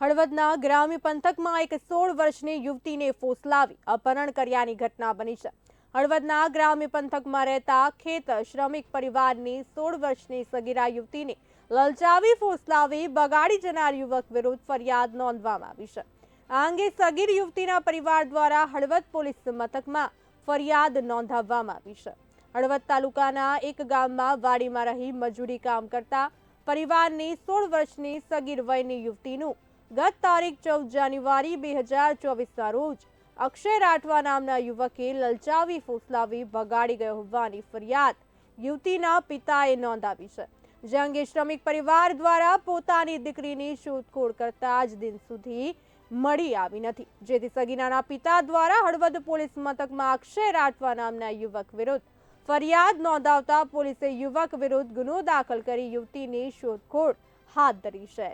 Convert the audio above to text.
હળવદના ગ્રામ્ય પંથકમાં એક સોળ વર્ષની યુવતીને ફોસલાવી અપહરણ કર્યાની ઘટના બની છે. હળવદના ગ્રામ્ય પંથકમાં રહેતા ખેત શ્રમિક પરિવારની સોળ વર્ષની સગીરા યુવતીને લલચાવી, ફોસલાવી, બગાડી જનાર યુવક વિરુદ્ધ ફરિયાદ નોંધવામાં આવી છે. આ અંગે સગીર યુવતીના પરિવાર દ્વારા હળવદ પોલીસ મથકમાં ફરિયાદ નોંધાવવામાં આવી છે. હળવદ તાલુકાના એક ગામમાં વાડીમાં રહી મજૂરી કામ કરતા પરિવારની સોળ વર્ષની સગીર વયની યુવતીનું ગત તારીખ ચૌદ જાન્યુઆરી બે હજાર ચોવીસના રોજ અક્ષય રાઠવા નામના યુવકે લલચાવી, ફૂસલાવી, ભગાડી ગયો હોવાની ફરિયાદ યુવતીના પિતાએ નોંધાવી છે. જે અંગે શ્રમિક પરિવાર દ્વારા પોતાની દીકરીની શોધખોળ કરતા જ દિન સુધી મળી આવી નથી. જેથી સગીનાના પિતા દ્વારા હળવદ પોલીસ મથકમાં અક્ષય રાઠવા નામના યુવક વિરુદ્ધ ફરિયાદ નોંધાવતા પોલીસે યુવક વિરુદ્ધ ગુનો દાખલ કરી યુવતીની શોધખોળ હાથ ધરી છે.